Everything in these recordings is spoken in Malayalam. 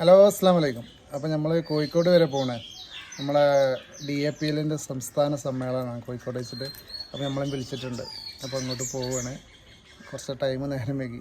ഹലോ അസ്സാം വലൈക്കും അപ്പോൾ നമ്മൾ കോഴിക്കോട് വരെ പോണേ. നമ്മളെ ഡി എ പി എല്ലിന്റെ സംസ്ഥാന സമ്മേളനമാണ് കോഴിക്കോട് വെച്ചിട്ട്. അപ്പോൾ നമ്മളെ വിളിച്ചിട്ടുണ്ട്. അപ്പോൾ അങ്ങോട്ട് പോവുകയാണ് കുറച്ച് ടൈം നേരം വൈകി.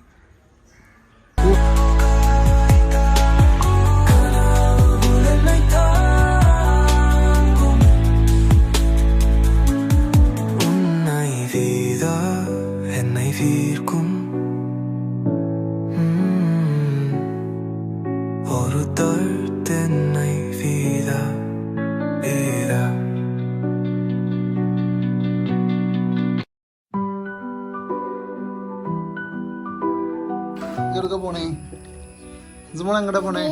ചെറുക്കെ പോണേ? ഇസ്മോൾ എങ്ങടെ പോണേ?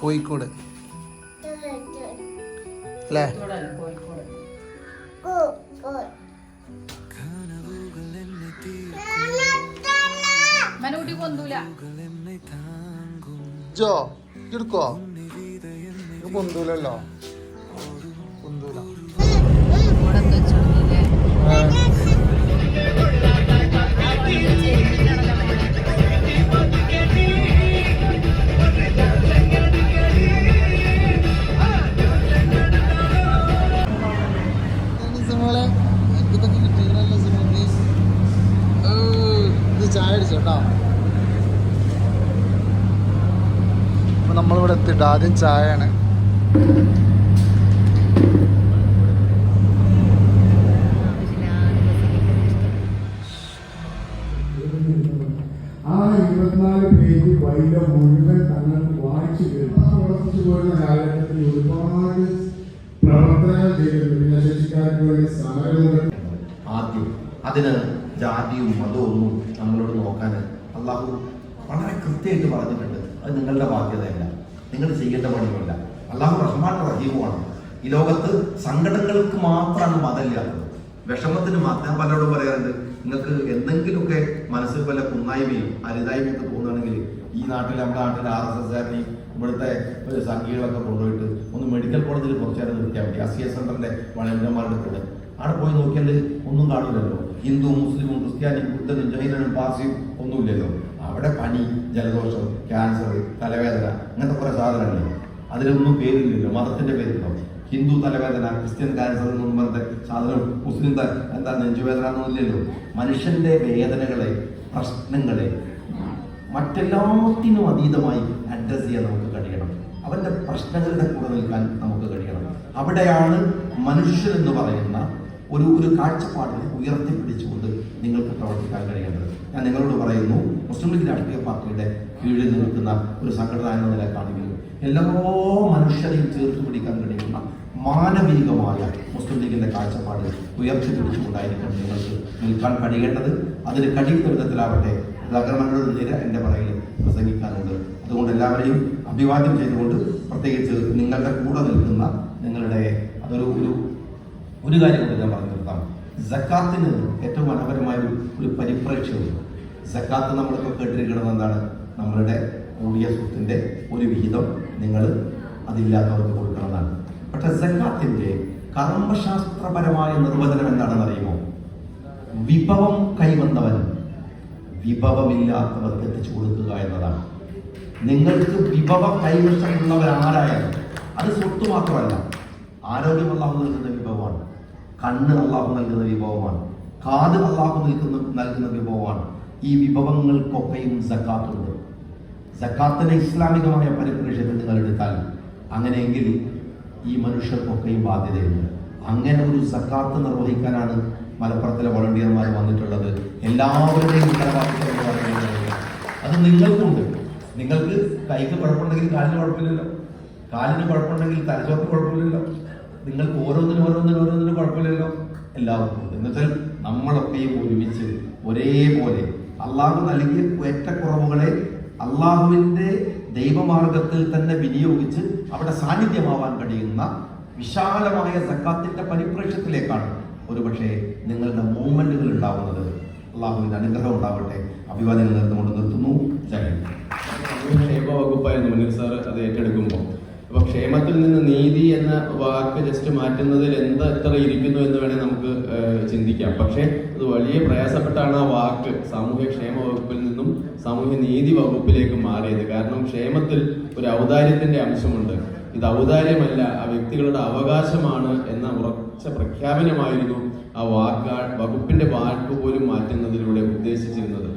കോഴിക്കോട്. അല്ലേ? ജോ എടുക്കോ പൊന്തൂലല്ലോ. നമ്മളിവിടെ ആദ്യം ചായയാണ്. ആ ഇരുപത്തിനാല് പേജ് വൈകിട്ട് മുഴുവൻ തങ്ങൾ വായിച്ചു കേട്ടു. പ്രവർത്തിച്ചു പോരുന്ന കാലഘട്ടത്തിൽ ഒരുപാട് പ്രവർത്തനങ്ങൾ ചെയ്തിട്ടുണ്ട്. ഭിന്നശേഷിക്കാർക്ക് വേണ്ടി സമരങ്ങൾ ആദ്യം അതിന് ജാതിയും മതവും ഒന്നും നമ്മളോട് നോക്കാൻ അള്ളാഹു വളരെ കൃത്യമായിട്ട് പറഞ്ഞിട്ടുണ്ട്. അത് നിങ്ങളുടെ ബാധ്യതയല്ല. നിങ്ങൾ ചെയ്യേണ്ട പണിയുമില്ല അള്ളാഹു റഹ്മാൻ റഹീമുമാണ്. ഈ ലോകത്ത് സങ്കടങ്ങൾക്ക് മാത്രമാണ് മതമില്ലാത്തത്. വിഷമത്തിന് മാത്രം പലരോടും പറയാറുണ്ട് നിങ്ങൾക്ക് എന്തെങ്കിലുമൊക്കെ മനസ്സിൽ വല്ല കുന്നായ്മയും അരുതായ്മയൊക്കെ തോന്നുകയാണെങ്കിൽ ഈ നാട്ടിൽ നമ്മുടെ നാട്ടിൽ ആർ എസ് എസ് ഇവിടുത്തെ സംഘികളൊക്കെ കൊണ്ടുപോയിട്ട് ഒന്ന് മെഡിക്കൽ കോളേജിൽ കുറച്ചു നേരം നിർത്തിയാൽ മതി അസിയ സെന്ററിന്റെ വളണ്ടിയന്മാരുടെ കൂടെ അവിടെ പോയി നോക്കിയാൽ ഒന്നും കാണില്ലല്ലോ. ഹിന്ദു മുസ്ലിമും ക്രിസ്ത്യാനിയും ബുദ്ധനും ജൈനനും പാർസിയും ഒന്നുമില്ലല്ലോ. അവിടെ പനി ജലദോഷം ക്യാൻസർ തലവേദന അങ്ങനത്തെ കുറെ സാധനങ്ങളില്ല അതിലൊന്നും പേരില്ലല്ലോ മതത്തിന്റെ പേരുണ്ടോ ഹിന്ദു തലവേദന ക്രിസ്ത്യൻ ക്യാൻസർ എന്നൊന്നും പറഞ്ഞ സാധനം മുസ്ലിം എന്താ നെഞ്ചുവേദന എന്നൊന്നും ഇല്ലല്ലോ. മനുഷ്യന്റെ വേദനകളെ പ്രശ്നങ്ങളെ മറ്റെല്ലാത്തിനും അതീതമായി അഡ്രസ് ചെയ്യാൻ നമുക്ക് കഴിയണം. അവന്റെ പ്രശ്നങ്ങളുടെ കൂടെ നിൽക്കാൻ നമുക്ക് കഴിയണം. അവിടെയാണ് മനുഷ്യൻ എന്ന് പറയുന്ന ഒരു ഒരു കാഴ്ചപ്പാടിനെ ഉയർത്തിപ്പിടിച്ചുകൊണ്ട് നിങ്ങൾക്ക് പ്രവർത്തിക്കാൻ കഴിയേണ്ടത്. ഞാൻ നിങ്ങളോട് പറയുന്നു മുസ്ലിം ലീഗ് രാഷ്ട്രീയ പാർട്ടിയുടെ കീഴിൽ നിൽക്കുന്ന ഒരു സംഘടന എന്ന നിലക്കാണെങ്കിലും എല്ലാ മനുഷ്യരെയും ചേർത്ത് പിടിക്കാൻ കഴിയുന്ന മാനവികമായ മുസ്ലിം ലീഗിന്റെ കാഴ്ചപ്പാട് ഉയർത്തിപ്പിടിച്ചുകൊണ്ടായിരിക്കും നിങ്ങൾക്ക് നിൽക്കാൻ കഴിയേണ്ടത്. അതിന് കഴിയുന്ന വിധത്തിലാവട്ടെ തകർമ്മങ്ങളുടെ നിര എന്റെ പറയിൽ പ്രസംഗിക്കാനുണ്ട്. അതുകൊണ്ട് എല്ലാവരെയും അഭിവാദ്യം ചെയ്തുകൊണ്ട് പ്രത്യേകിച്ച് നിങ്ങളുടെ കൂടെ നിൽക്കുന്ന നിങ്ങളുടെ അതൊരു ഒരു ഒരു കാര്യം കൂടി ഞാൻ പറഞ്ഞു നിർത്താം ജക്കാത്തിന് ഏറ്റവും മനോഹരമായ ഒരു ഒരു പരിപ്രേക്ഷ്യമുണ്ട് ജക്കാത്ത് നമ്മളിപ്പോൾ കേട്ടിരിക്കുന്നത് എന്താണ് നമ്മളുടെ കൂടിയ സ്വത്തിന്റെ ഒരു വിഹിതം നിങ്ങൾ അതില്ലാത്തവർക്ക് കൊടുക്കണമെന്നാണ്. പക്ഷെ ജക്കാത്തിന്റെ കർമ്മശാസ്ത്രപരമായ നിർവചനം എന്താണെന്ന് അറിയുമോ വിഭവം കൈവന്നവൻ വിഭവമില്ലാത്തവർക്ക് എത്തിച്ചു കൊടുക്കുക എന്നതാണ്. നിങ്ങൾക്ക് വിഭവ കൈവശമുള്ളവരാരായാലും അത് സ്വത്ത് മാത്രമല്ല ആരോഗ്യമുള്ള നൽകുന്ന വിഭവമാണ്. കണ്ണ് അള്ളാഹു നൽകുന്ന വിഭവമാണ്. കാത് അള്ളാഹു നിൽക്കുന്ന നൽകുന്ന വിഭവമാണ്. ഈ വിഭവങ്ങൾക്കൊക്കെയും സക്കാത്തുണ്ട്. സക്കാത്തിന്റെ ഇസ്ലാമികമായ പരിപ്രേക്ഷ്യത്തിൽ നിങ്ങൾ എടുത്താൽ അങ്ങനെയെങ്കിൽ ഈ മനുഷ്യർക്കൊക്കെയും ബാധ്യതയുണ്ട്. അങ്ങനെ ഒരു സക്കാത്ത് നിർവഹിക്കാനാണ് മലപ്പുറത്തിലെ വോളണ്ടിയർമാർ വന്നിട്ടുള്ളത്. എല്ലാവരുടെയും അത് നിങ്ങൾക്കുണ്ട്. നിങ്ങൾക്ക് കൈക്ക് കുഴപ്പമുണ്ടെങ്കിൽ കാലിന് കുഴപ്പമില്ലല്ലോ. കാലിന് കുഴപ്പമുണ്ടെങ്കിൽ തലച്ചോർക്ക് കുഴപ്പമില്ലല്ലോ. നിങ്ങൾക്ക് ഓരോന്നിനും ഓരോന്നിനും ഓരോന്നിനും കുഴപ്പമില്ലല്ലോ? എല്ലാവർക്കും എന്നുവെച്ചാൽ നമ്മളൊക്കെയും ഒരുമിച്ച് ഒരേപോലെ അള്ളാഹു നൽകിയ ഏറ്റക്കുറവുകളെ അള്ളാഹുവിന്റെ ദൈവമാർഗത്തിൽ തന്നെ വിനിയോഗിച്ച് അവിടെ സാന്നിധ്യമാവാൻ കഴിയുന്ന വിശാലമായ സക്കാത്തിന്റെ പരിപ്രേക്ഷത്തിലേക്കാണ് ഒരുപക്ഷെ നിങ്ങളുടെ മൂവ്മെന്റുകൾ ഉണ്ടാവുന്നത്. അള്ളാഹുവിന്റെ അനുഗ്രഹം ഉണ്ടാവട്ടെ. അഭിവാദ്യങ്ങൾ നിർത്തുന്നു. ജയ ഹിന്ദ്. ക്ഷേമ വകുപ്പായിരുന്നു മുനീർ സാർ അത് ഏറ്റെടുക്കുമ്പോൾ അപ്പൊ ക്ഷേമത്തിൽ നിന്ന് നീതി എന്ന വാക്ക് ജസ്റ്റ് മാറ്റുന്നതിൽ എന്ത് എത്ര ഇരിക്കുന്നു എന്ന് വേണേൽ നമുക്ക് ചിന്തിക്കാം. പക്ഷേ അത് വലിയ പ്രയാസപ്പെട്ടാണ് ആ വാക്ക് സാമൂഹ്യ ക്ഷേമ വകുപ്പിൽ നിന്നും സാമൂഹ്യ നീതി വകുപ്പിലേക്ക് മാറിയത്. കാരണം ക്ഷേമത്തിൽ ഒരു ഔദാര്യത്തിന്റെ അംശമുണ്ട്. ഇത് ഔദാര്യമല്ല ആ വ്യക്തികളുടെ അവകാശമാണ് എന്ന ഉറച്ച പ്രഖ്യാപനമായിരുന്നു ആ വാക്ക് വകുപ്പിന്റെ വാക്ക് പോലും മാറ്റുന്നതിലൂടെ ഉദ്ദേശിച്ചിരുന്നത്.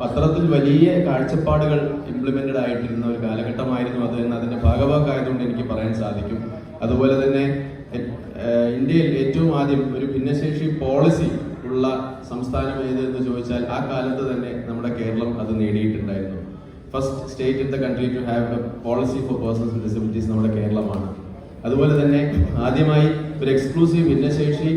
പത്രത്തിൽ വലിയ കാഴ്ചപ്പാടുകൾ ഇംപ്ലിമെന്റഡ് ആയിട്ടിരുന്ന ഒരു കാലഘട്ടമായിരുന്നു അത് എന്ന് അതിന്റെ ഭാഗഭാഗമായതുകൊണ്ട് എനിക്ക് പറയാൻ സാധിക്കും. അതുപോലെ തന്നെ ഇന്ത്യയിൽ ഏറ്റവും ആദ്യം ഒരു ഭിന്നശേഷി പോളിസി ഉള്ള സംസ്ഥാനം ഏത് എന്ന് ചോദിച്ചാൽ ആ കാലത്ത് തന്നെ നമ്മുടെ കേരളം അത് നേടിയിട്ടുണ്ടായിരുന്നു. First state in the country to have a policy for persons with disabilities നമ്മുടെ കേരളമാണ്. അതുപോലെ തന്നെ ആദ്യമായി ഒരു എക്സ്ക്ലൂസീവ് ഭിന്നശേഷി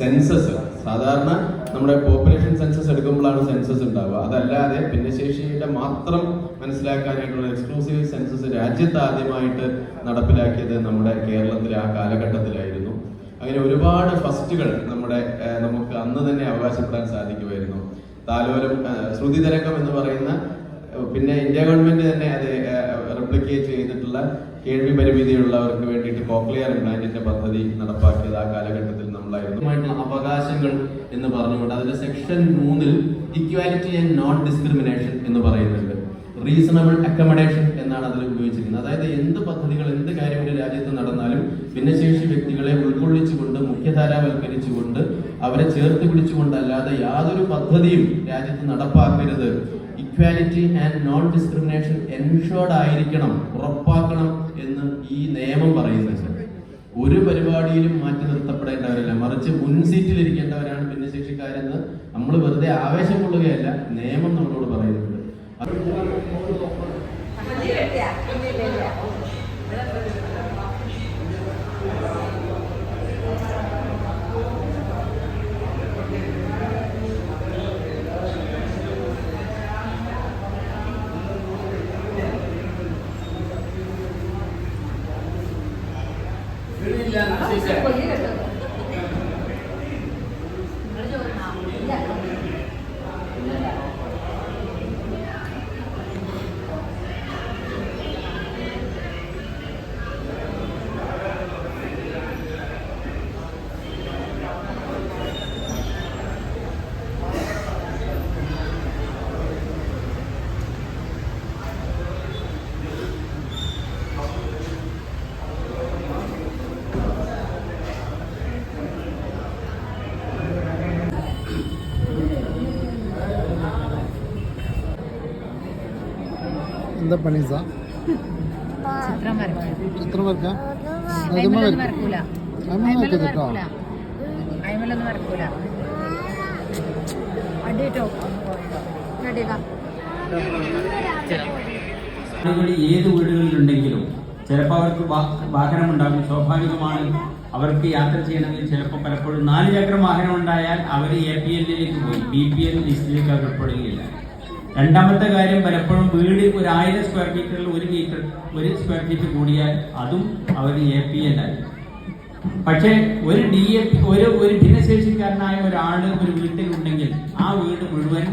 സെൻസസ് സാധാരണ നമ്മുടെ പോപ്പുലേഷൻ സെൻസസ് എടുക്കുമ്പോഴാണ് സെൻസസ് ഉണ്ടാവുക. അതല്ലാതെ ഭിന്നശേഷിയുടെ മാത്രം മനസ്സിലാക്കാനായിട്ടുള്ള എക്സ്ക്ലൂസീവ് സെൻസസ് രാജ്യത്ത് ആദ്യമായിട്ട് നടപ്പിലാക്കിയത് നമ്മുടെ കേരളത്തിലെ ആ കാലഘട്ടത്തിലായിരുന്നു. അങ്ങനെ ഒരുപാട് ഫസ്റ്റുകൾ നമ്മുടെ നമുക്ക് അന്ന് തന്നെ അവകാശപ്പെടാൻ സാധിക്കുമായിരുന്നു. താലോലം ശ്രുതി തരംഗം എന്ന് പറയുന്ന പിന്നെ ഇന്ത്യ ഗവൺമെന്റ് തന്നെ അത് റെപ്ലിക്കേറ്റ് ചെയ്തിട്ടുള്ള കേൾവി പരിമിതിയുള്ളവർക്ക് വേണ്ടിയിട്ട് കോക്ലിയർ ഇംപ്ലാന്റിന്റെ പദ്ധതി നടപ്പാക്കിയത് ആ കാലഘട്ടത്തിൽ നമ്മളായിരുന്നു അവകാശങ്ങൾ എന്ന് പറഞ്ഞുകൊണ്ട് അതിന്റെ സെക്ഷൻ മൂന്നിൽ ഇക്വാലിറ്റി ആൻഡ് നോൺ ഡിസ്ക്രിമിനേഷൻ എന്ന് പറയുന്നുണ്ട്. റീസണബിൾ അക്കമഡേഷൻ എന്നാണ് അതിൽ ഉപയോഗിച്ചിരിക്കുന്നത്. അതായത് എന്ത് പദ്ധതികൾ എന്ത് കാര്യം ഒരു രാജ്യത്ത് നടന്നാലും ഭിന്നശേഷി വ്യക്തികളെ ഉൾക്കൊള്ളിച്ചുകൊണ്ട് മുഖ്യധാരാവൽക്കരിച്ചുകൊണ്ട് അവരെ ചേർത്ത് പിടിച്ചുകൊണ്ടല്ലാതെ യാതൊരു പദ്ധതിയും രാജ്യത്ത് നടപ്പാക്കരുത്. Equality and non discrimination ensured ആയിരിക്കണം ഉറപ്പാക്കണം എന്ന് ഈ നിയമം പറയുന്നുണ്ട് ഒരു പരിപാടിയിലും മാറ്റി നിർത്തപ്പെടേണ്ടവരല്ല. മറിച്ച് മുൻ സീറ്റിൽ ഇരിക്കേണ്ടവരാണ് ഭിന്നശേഷിക്കാരെന്ന് നമ്മൾ വെറുതെ ആവേശം കൊള്ളുകയല്ല നിയമം നമ്മളോട് പറയുന്നുണ്ട്. അത് Yeah. എന്താ പണി സാ? ചിത്രം വരക്കും ചിത്രം വരക്കാം അയിമലൊന്നും വരക്കൂല. അയിമ അയിമലൊന്നും കേട്ടോ? വരക്കൂല. അയിമലൊന്നും വരക്കൂല. അടിയിട്ടോ അടിയിക്കാം ഏത് വീടുകളിലുണ്ടെങ്കിലും ചിലപ്പോൾ അവർക്ക് വാഹനം ഉണ്ടാകും. സ്വാഭാവികമാണ് അവർക്ക് യാത്ര ചെയ്യണമെങ്കിൽ ചിലപ്പോൾ പലപ്പോഴും നാല് ചക്രം വാഹനം ഉണ്ടായാൽ അവർ എ പി എല്ലിലേക്ക് പോയി. ബി പി എൽ ലിസ്റ്റിലേക്ക് അവർ ഉൾപ്പെടുകയില്ല. രണ്ടാമത്തെ കാര്യം പലപ്പോഴും വീട് ഒരു ആയിരം സ്ക്വയർ മീറ്ററിൽ ഒരു മീറ്റർ ഒരു സ്ക്വയർ ഫീറ്റ് കൂടിയാൽ അതും അവർ എ പി എൽ ആയി. പക്ഷേ ഒരു ഡി എ ഒരു ഒരു ഭിന്നശേഷിക്കാരനായ ഒരാൾ ഒരു വീട്ടിലുണ്ടെങ്കിൽ ആ വീട് മുഴുവൻ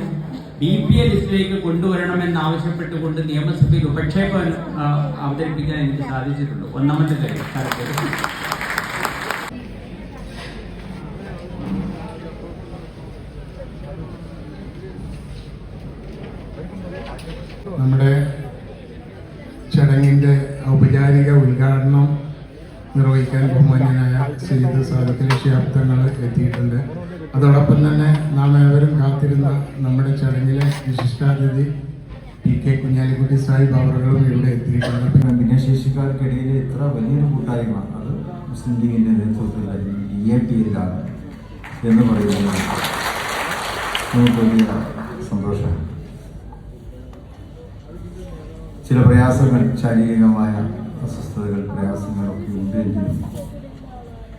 ബി പി എൽ ലിസ്റ്റിലേക്ക് കൊണ്ടുവരണമെന്ന് ആവശ്യപ്പെട്ടുകൊണ്ട് നിയമസഭയിൽ ഉപക്ഷേപം അവതരിപ്പിക്കാൻ എനിക്ക് സാധിച്ചിട്ടുണ്ട്. ഒന്നാമത്തെ കാര്യം. നമ്മുടെ ചടങ്ങിന്റെ ഔപചാരിക ഉദ്ഘാടനം നിർവഹിക്കാൻ ബഹുമാന്യനായ ശ്രീത് സാധുക്കലി ശാബ്ദങ്ങൾ എത്തിയിട്ടുണ്ട്. അതോടൊപ്പം തന്നെ നാം ഏവരും കാത്തിരുന്ന നമ്മുടെ ചടങ്ങിലെ വിശിഷ്ടാതിഥി പി കെ കുഞ്ഞാലിക്കുട്ടി സാഹിബ് അവറുകളും ഇവിടെ എത്തിയിട്ടുണ്ട്. ഭിന്നശേഷിക്കാർക്കിടയിൽ ഇത്ര വലിയൊരു കൂട്ടായ്മ അത് മുസ്ലിം ലീഗിന്റെ നേതൃത്വത്തിലായിരുന്നു ഡി എ പിയിലാണ് എന്ന് പറയുന്നത് നമുക്ക് വലിയ സന്തോഷമാണ്. ചില പ്രയാസങ്ങൾ ശാരീരികമായ അസ്വസ്ഥതകൾ പ്രയാസങ്ങളൊക്കെ ഉണ്ടെങ്കിലും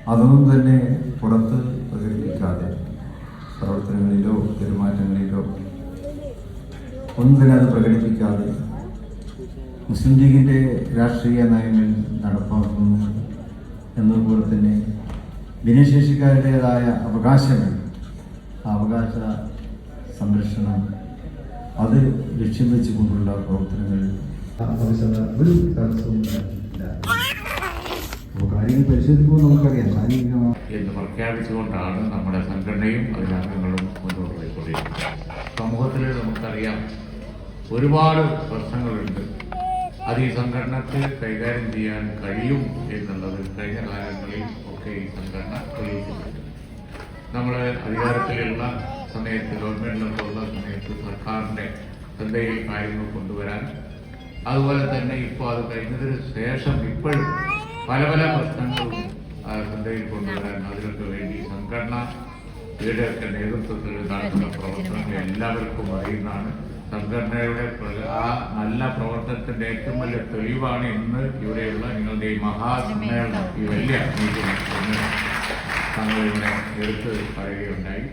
അതൊന്നും തന്നെ പുറത്ത് പ്രകടിപ്പിക്കാതെ പ്രവർത്തനങ്ങളിലോ പെരുമാറ്റങ്ങളിലോ ഒന്നും തന്നെ അത് പ്രകടിപ്പിക്കാതെ മുസ്ലിം ലീഗിന്റെ രാഷ്ട്രീയ നയങ്ങൾ നടപ്പാക്കുന്നു എന്നതുപോലെ തന്നെ ഭിന്നശേഷിക്കാരുടേതായ അവകാശങ്ങൾ അവകാശ സംരക്ഷണം അത് ലക്ഷ്യം വെച്ചുകൊണ്ടുള്ള പ്രവർത്തനങ്ങൾ ഒരു കാര്യങ്ങൾ പരിശോധിക്കുമ്പോൾ നമുക്കറിയാം എന്ന് പ്രഖ്യാപിച്ചുകൊണ്ടാണ് നമ്മുടെ സംഘടനയും അതിന്റെ അംഗങ്ങളും മുന്നോട്ട് പോയിക്കൊണ്ടിരിക്കുന്നത്. സമൂഹത്തിൽ നമുക്കറിയാം ഒരുപാട് പ്രശ്നങ്ങളുണ്ട്. അത് ഈ സംഘടനക്ക് കൈകാര്യം ചെയ്യാൻ കഴിയും എന്നുള്ളത് കഴിഞ്ഞ കാലങ്ങളിൽ ഒക്കെ ഈ സംഘടന തെളിയിച്ചിട്ടുണ്ട്. നമ്മൾ അധികാരത്തിലുള്ള സമയത്ത് ഗവൺമെന്റിലൊക്കെ ഉള്ള സമയത്ത് സർക്കാരിന്റെ ശ്രദ്ധയിൽ കാര്യങ്ങൾ കൊണ്ടുവരാൻ അതുപോലെ തന്നെ ഇപ്പോൾ അത് കഴിഞ്ഞതിന് ശേഷം ഇപ്പോഴും പല പല പ്രശ്നങ്ങളും ശ്രദ്ധയിൽ കൊണ്ടുവരാൻ അതിനൊക്കെ വേണ്ടി സംഘടന ഒക്കെ നേതൃത്വത്തിൽ നടക്കുന്ന പ്രവർത്തനങ്ങൾ എല്ലാവർക്കും അറിയുന്നതാണ്. സംഘടനയുടെ ആ നല്ല പ്രവർത്തനത്തിന്റെ ഏറ്റവും വലിയ തെളിവാണ് ഇന്ന് ഇവിടെയുള്ള നിങ്ങളുടെ ഈ മഹാസമ്മേളനം. ഈ വലിയ മീറ്റിംഗ് ഇവിടെ എടുത്ത് പറയുകയുണ്ടായി.